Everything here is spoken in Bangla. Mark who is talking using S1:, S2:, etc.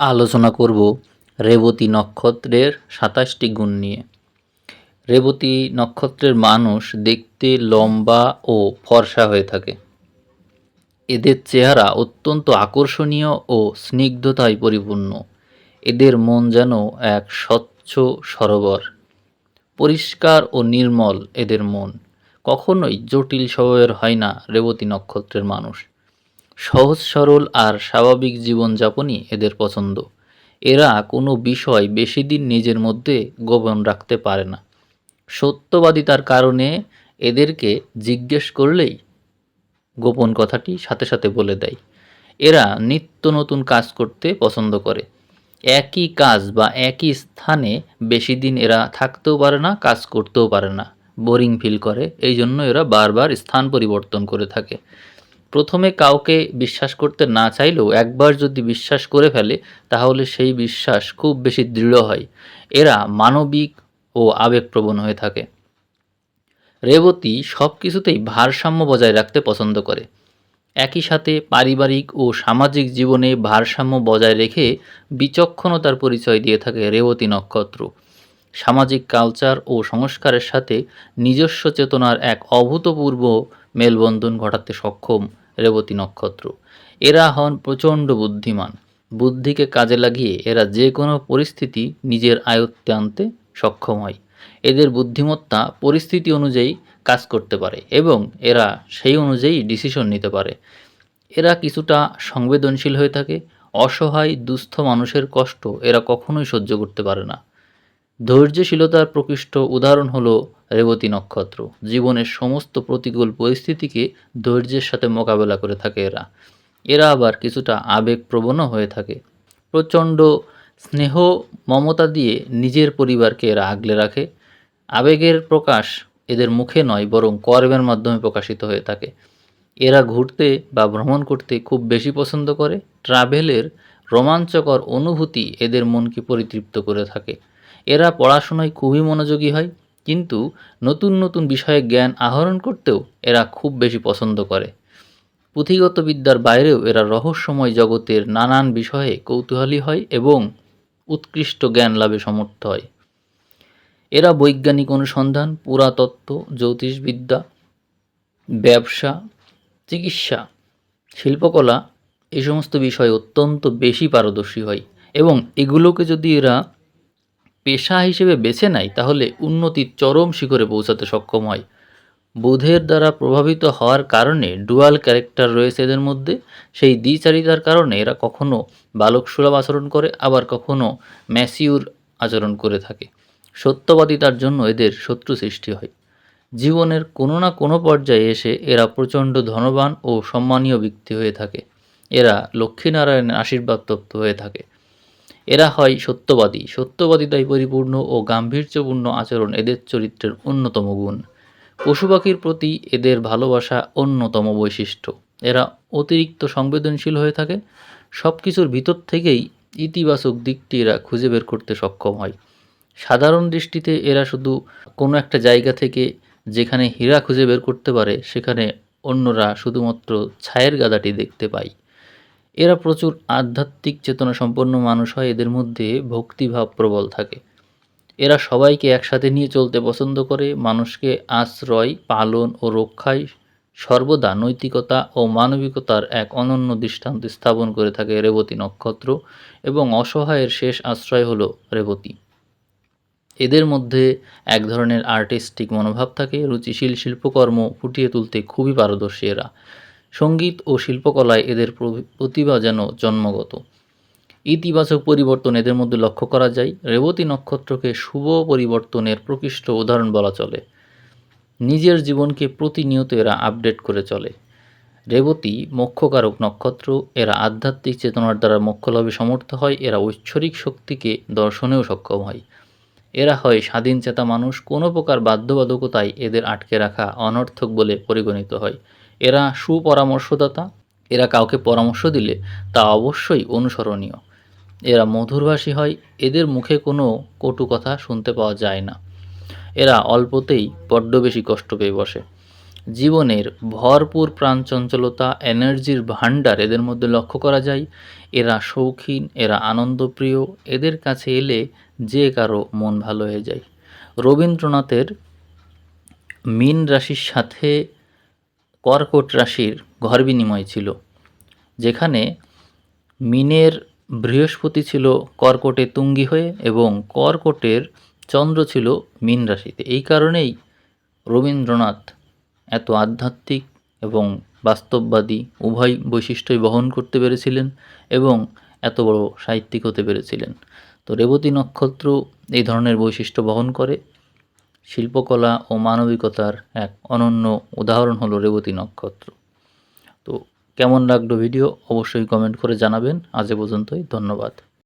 S1: আলোচনা করব রেবতী নক্ষত্রের সাতাশটি গুণ নিয়ে। রেবতী নক্ষত্রের মানুষ দেখতে লম্বা ও ফর্সা হয়ে থাকে। এদের চেহারা অত্যন্ত আকর্ষণীয় ও স্নিগ্ধতায় পরিপূর্ণ। এদের মন যেন এক স্বচ্ছ সরোবর। পরিষ্কার ও নির্মল এদের মন। কখনোই জটিল স্বভাবের হয় না রেবতী নক্ষত্রের মানুষ। সহজ, সরল আর স্বাভাবিক জীবনযাপনই এদের পছন্দ। এরা কোনো বিষয় বেশি দিন নিজের মধ্যে গোপন রাখতে পারে না। সত্যবাদিতার কারণে এদেরকে জিজ্ঞেস করলেই গোপন কথাটি সাথে সাথে বলে দেয়। এরা নিত্য নতুন কাজ করতে পছন্দ করে। একই কাজ বা একই স্থানে বেশি দিন এরা থাকতেও পারে না, কাজ করতেও পারে না। বোরিং ফিল করে। এই জন্য এরা বারবার স্থান পরিবর্তন করে থাকে। প্রথমে কাউকে বিশ্বাস করতে না চাইলেও একবার যদি বিশ্বাস করে ফেলে, তাহলে সেই বিশ্বাস খুব বেশি দৃঢ় হয়। এরা মানবিক ও আবেগপ্রবণ হয়ে থাকে। রেবতী সব কিছুতেই ভারসাম্য বজায় রাখতে পছন্দ করে। একই সাথে পারিবারিক ও সামাজিক জীবনে ভারসাম্য বজায় রেখে বিচক্ষণতার পরিচয় দিয়ে থাকে রেবতী নক্ষত্র। সামাজিক কালচার ও সংস্কারের সাথে নিজস্ব চেতনার এক অভূতপূর্ব মেলবন্ধন ঘটাতে সক্ষম রেবতী নক্ষত্র। এরা হন প্রচণ্ড বুদ্ধিমান। বুদ্ধিকে কাজে লাগিয়ে এরা যে কোনো পরিস্থিতি নিজের আয়ত্তে আনতে সক্ষম হয়। এদের বুদ্ধিমত্তা পরিস্থিতি অনুযায়ী কাজ করতে পারে এবং এরা সেই অনুযায়ী ডিসিশন নিতে পারে। এরা কিছুটা সংবেদনশীল হয়ে থাকে, অসহায়, দুস্থ মানুষের কষ্ট এরা কখনোই সহ্য করতে পারে না। ধৈর্যশীলতার প্রকৃষ্ট উদাহরণ হলো রেবতী নক্ষত্র। জীবনের সমস্ত প্রতিকূল পরিস্থিতিকে ধৈর্যের সাথে মোকাবেলা করে থাকে এরা। এরা আবার কিছুটা আবেগপ্রবণও হয়ে থাকে। প্রচণ্ড স্নেহ মমতা দিয়ে নিজের পরিবারকে এরা আগলে রাখে। আবেগের প্রকাশ এদের মুখে নয়, বরং কর্মের মাধ্যমে প্রকাশিত হয়ে থাকে। এরা ঘুরতে বা ভ্রমণ করতে খুব বেশি পছন্দ করে। ট্রাভেলের রোমাঞ্চকর অনুভূতি এদের মনকে পরিতৃপ্ত করে থাকে। এরা পড়াশোনায় খুবই মনোযোগী হয়। কিন্তু নতুন নতুন বিষয়ে জ্ঞান আহরণ করতেও এরা খুব বেশি পছন্দ করে। পুঁথিগত বিদ্যার বাইরেও এরা রহস্যময় জগতের নানান বিষয়ে কৌতূহলী হয় এবং উৎকৃষ্ট জ্ঞান লাভে সমর্থ হয়। এরা বৈজ্ঞানিক অনুসন্ধান, পুরাতত্ত্ব, জ্যোতিষবিদ্যা, ব্যবসা, চিকিৎসা, শিল্পকলা এই সমস্ত বিষয়ে অত্যন্ত বেশি পারদর্শী হয় এবং এগুলোকে যদি এরা পেশা হিসেবে বেছে নেয়, তাহলে উন্নতির চরম শিখরে পৌঁছাতে সক্ষম হয়। বোধের দ্বারা প্রভাবিত হওয়ার কারণে ডুয়াল ক্যারেক্টার রয়েছে এদের মধ্যে। সেই দ্বিচারিতার কারণে এরা কখনো বালক সুলভ আচরণ করে, আবার কখনো ম্যাসিউর আচরণ করে থাকে। সত্যবাদিতার জন্য এদের শত্রু সৃষ্টি হয়। জীবনের কোনো না কোনো পর্যায়ে এসে এরা প্রচণ্ড ধনবান ও সম্মানীয় ব্যক্তি হয়ে থাকে। এরা লক্ষ্মীনারায়ণের আশীর্বাদ তপ্ত হয়ে থাকে। এরা হয় সত্যবাদী। সত্যবাদিতায় পরিপূর্ণ ও গাম্ভীর্যপূর্ণ আচরণ এদের চরিত্রের অন্যতম গুণ। পশু পাখির প্রতি এদের ভালোবাসা অন্যতম বৈশিষ্ট্য। এরা অতিরিক্ত সংবেদনশীল হয়ে থাকে। সব কিছুর ভিতর থেকেই ইতিবাচক দিকটি এরা খুঁজে বের করতে সক্ষম হয়। সাধারণ দৃষ্টিতে এরা শুধু কোনো একটা জায়গা থেকে যেখানে হীরা খুঁজে বের করতে পারে, সেখানে অন্যরা শুধুমাত্র ছায়ের গাদাটি দেখতে পায়। এরা প্রচুর আধ্যাত্মিক চেতনা সম্পন্ন মানুষ হয়, এদের মধ্যে ভক্তিভাব প্রবল থাকে। এরা সবাইকে একসাথে নিয়ে চলতে পছন্দ করে, মানুষকে আশ্রয়, পালন ও রক্ষায় সর্বদা নৈতিকতা ও মানবিকতার এক অনন্য দৃষ্টান্ত স্থাপন করে থাকে রেবতী নক্ষত্র এবং অসহায়ের শেষ আশ্রয় হলো রেবতী। এদের মধ্যে এক ধরনের আর্টিস্টিক মনোভাব থাকে, রুচিশীল শিল্পকর্ম ফুটিয়ে তুলতে খুবই পারদর্শী এরা। সংগীত ও শিল্পকলায় এদের প্রতিভা যেন জন্মগত। ইতিবাচক পরিবর্তন এদের মধ্যে লক্ষ্য করা যায়। রেবতী নক্ষত্রকে শুভ পরিবর্তনের প্রকৃষ্ট উদাহরণ বলা চলে। নিজের জীবনকে প্রতিনিয়ত এরা আপডেট করে চলে। রেবতী মোক্ষকারক নক্ষত্র, এরা আধ্যাত্মিক চেতনার দ্বারা মোক্ষ লাভে সমর্থ হয়, এরা ঐশ্বরিক শক্তিকে দর্শনেও সক্ষম হয়। এরা হয় স্বাধীন চেতা মানুষ, কোনো প্রকার বাধ্যবাধকতায় এদের আটকে রাখা অনর্থক বলে পরিগণিত হয়। এরা সুপরামর্শদাতা, এরা কাউকে পরামর্শ দিলে তা অবশ্যই অনুসরণীয়। এরা মধুরভাষী হয়, এদের মুখে কোনো কটু কথা শুনতে পাওয়া যায় না। এরা অল্পতেই বড্ড বেশি কষ্ট পেয়ে বসে। জীবনের ভরপুর প্রাণচঞ্চলতা, এনার্জির ভাণ্ডার এদের মধ্যে লক্ষ্য করা যায়। এরা শৌখিন, এরা আনন্দপ্রিয়, এদের কাছে এলে যে কারও মন ভালো হয়ে যায়। রবীন্দ্রনাথের মীন রাশির সাথে কর্কট রাশির ঘর বিনিময় ছিল, যেখানে মিনের বৃহস্পতি ছিল কর্কটে তুঙ্গি হয়ে এবং কর্কটের চন্দ্র ছিল মীন রাশিতে। এই কারণেই রবীন্দ্রনাথ এত আধ্যাত্মিক এবং বাস্তববাদী উভয় বৈশিষ্ট্যই বহন করতে পেরেছিলেন এবং এত বড় সাহিত্যিক হতে পেরেছিলেন। তো রেবতী নক্ষত্র এই ধরনের বৈশিষ্ট্য বহন করে শিল্পকলা ও মানবিকতার এক অনন্য উদাহরণ হলো রেবতী নক্ষত্র। তো কেমন লাগল ভিডিও? অবশ্যই কমেন্ট করে জানাবেন। আজ এ পর্যন্তই, ধন্যবাদ।